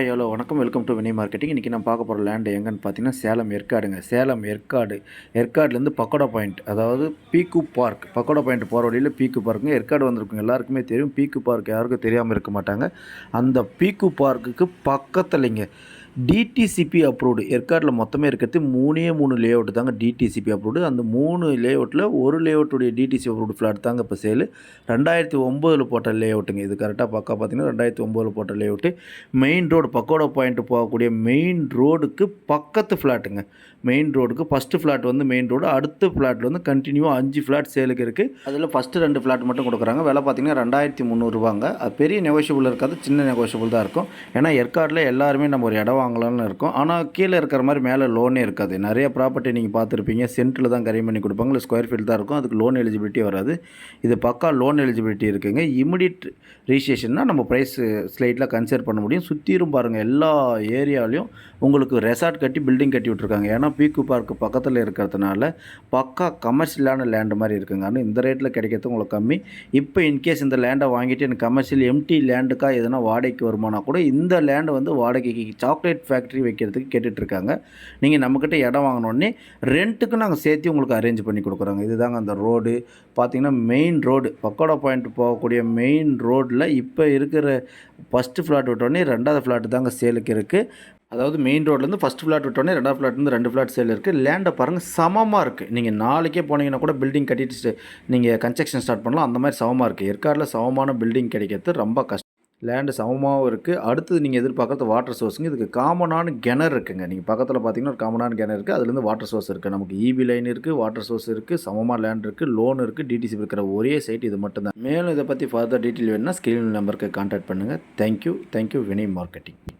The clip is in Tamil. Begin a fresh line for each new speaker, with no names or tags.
ஹாய் ஹலோ வணக்கம் வெல்கம் டு வினி மார்க்கெட்டிங். இன்றைக்கி நான் பார்க்க போகிற லேண்டு எங்கன்னு பார்த்தீங்கன்னா சேலம் ஏற்காடுங்க. சேலம் ஏற்காடு. ஏற்காடுலேருந்து பக்கோடா பாயிண்ட் அதாவது பீக்கு பார்க். பக்கோடா பாயிண்ட் போகிற வழியில் பீக்கு பார்க்குங்க. ஏற்காடு வந்திருக்குங்க. எல்லாருக்குமே தெரியும். பீக்கு பார்க் யாருக்கும் தெரியாமல் இருக்க மாட்டாங்க. அந்த பீக்கு பார்க்குக்கு பக்கத்துலைங்க. டிடிசிபி அப்ரூவ்டு ஏற்காட்டில் மொத்தமே இருக்கிறது மூணே மூணு லே அவுட் தாங்க டிடிசிபி அப்ரூவ்டு அந்த மூணு லே அவுட்டில் ஒரு லே அவுட்டுடைய டிடிசி அப்ரூவ்டு ஃப்ளாட் தாங்க இப்போ சேலு ரெண்டாயிரத்தி ஒம்போதில் போட்ட லே அவுட்டுங்க இது கரெக்டாக பக்கம் பார்த்தீங்கன்னா ரெண்டாயிரத்தி ஒம்போதில் போட்ட layout main road Pakoda point போகக்கூடிய மெயின் ரோடுக்கு பக்கத்து ஃப்ளாட்டுங்க மெயின் ரோடுக்கு ஃபஸ்ட்டு ஃப்ளாட் வந்து மெயின் ரோடு அடுத்த ஃப்ளாட்டில் வந்து கண்டினியூவாக அஞ்சு ஃப்ளாட் சேலுக்கு இருக்குது அதில் ஃபஸ்ட்டு ரெண்டு ஃப்ளாட் மட்டும் கொடுக்குறாங்க. விலை பார்த்தீங்கன்னா ரெண்டாயிரத்தி முந்நூறுவாங்க அது பெரிய நெகோஷியபிள் இருக்காது சின்ன நெகோஷியபிள் தான் இருக்கும். ஏன்னா ஏற்காட்டில் எல்லாருமே நம்ம ஒரு இடம் வாங்கலாம்னு இருக்கும். ஆனால் கீழே இருக்கிற மாதிரி மேலே லோனே இருக்காது. நிறைய ப்ராப்பர்ட்டி நீங்கள் பார்த்துருப்பீங்க. சென்ட்டில் தான் கரையும் பண்ணி கொடுப்பாங்க. இல்லை ஸ்கொயர் ஃபீட் தான் இருக்கும். அதுக்கு லோன் எலிஜிபிலிட்டி வராது. இது பக்கா லோன் எலிஜிபிலிட்டி இருக்குங்க. இமிடியட் ரிஜிஸ்ட்ரேஷன்னா நம்ம ப்ரைஸ் ஸ்லைட்டில் கன்சிடர் பண்ண முடியும். சுற்றியும் பாருங்கள் எல்லா ஏரியாலையும் உங்களுக்கு ரெசார்ட் கட்டி பில்டிங் கட்டி விட்ருக்காங்க ஏன்னா பீக்கு பார்க் பக்கத்தில் இருக்கிறதுனால பக்கா கமர்ஷியலான லேண்டு மாதிரி இருக்குங்க. ஆனால் இந்த ரேட்டில் கிடைக்கிறது உங்களுக்கு கம்மி. இப்போ இன்கேஸ் இந்த லேண்டை வாங்கிட்டு எனக்கு கமர்ஷியல் எம்டி லேண்டுக்காக எதனா வாடகைக்கு வருமானா கூட இந்த லேண்டு வந்து வாடகைக்கு சாக்லேட் ஃபேக்ட்ரி வைக்கிறதுக்கு கேட்டுட்ருக்காங்க. நீங்கள் நம்மக்கிட்ட இடம் வாங்கினோடனே ரெண்ட்டுக்கு நாங்கள் சேர்த்து உங்களுக்கு அரேஞ்ச் பண்ணி கொடுக்குறோங்க. இதுதாங்க அந்த ரோடு பார்த்தீங்கன்னா மெயின் ரோடு பக்கோடா பாயிண்ட் போகக்கூடிய மெயின் ரோட்டில் இப்போ இருக்கிற ஃபஸ்ட்டு ஃப்ளாட் விட்டோடனே ரெண்டாவது ஃப்ளாட் தாங்க சேலுக்கு இருக்குது அதாவது மெயின் ரோட்லேருந்து ஃபஸ்ட் ஃப்ளாட் விட்டோடனே ரெண்டாவது ஃப்ளாட்லேருந்து ரெண்டு ஃப்ளாட் சேல் இருக்குது லேண்டை பாருங்கள் சமமாக இருக்குது நீங்கள் நாளைக்கே போனீங்கன்னா கூட பில்டிங் கட்டிட்டு நீங்கள் கன்ஸ்ட்ரக்ஷன் ஸ்டார்ட் பண்ணலாம். அந்த மாதிரி சமமாக இருக்குது ஏற்காடில் சமமான பில்டிங் கிடைக்கிறது ரொம்ப கஷ்டம். லேண்டு சமமாகவும் இருக்குது அடுத்தது நீங்கள் எதிர்பார்க்குறது வாட்டர் சோர்ஸுங்க இதுக்கு காமனான கிணறு இருக்குங்க. நீங்கள் பக்கத்தில் பார்த்தீங்கன்னா ஒரு காமனான கிணறு இருக்குது அதுலேருந்து வாட்டர் சோர்ஸ் இருக்குது நமக்கு இபி லைன் இருக்குது வாட்டர் சோர்ஸ் இருக்குது சமமாக லேண்ட் இருக்குது லோன் இருக்குது டிடிசி இருக்கிற ஒரே சைட் இது மட்டும்தான். மேலும் இதை பற்றி ஃபர்தர் டீட்டெயில் வேணுன்னா ஸ்கிரீன் நம்பருக்கு கான்டாக்ட் பண்ணுங்கள் thank you thank you Vinay marketing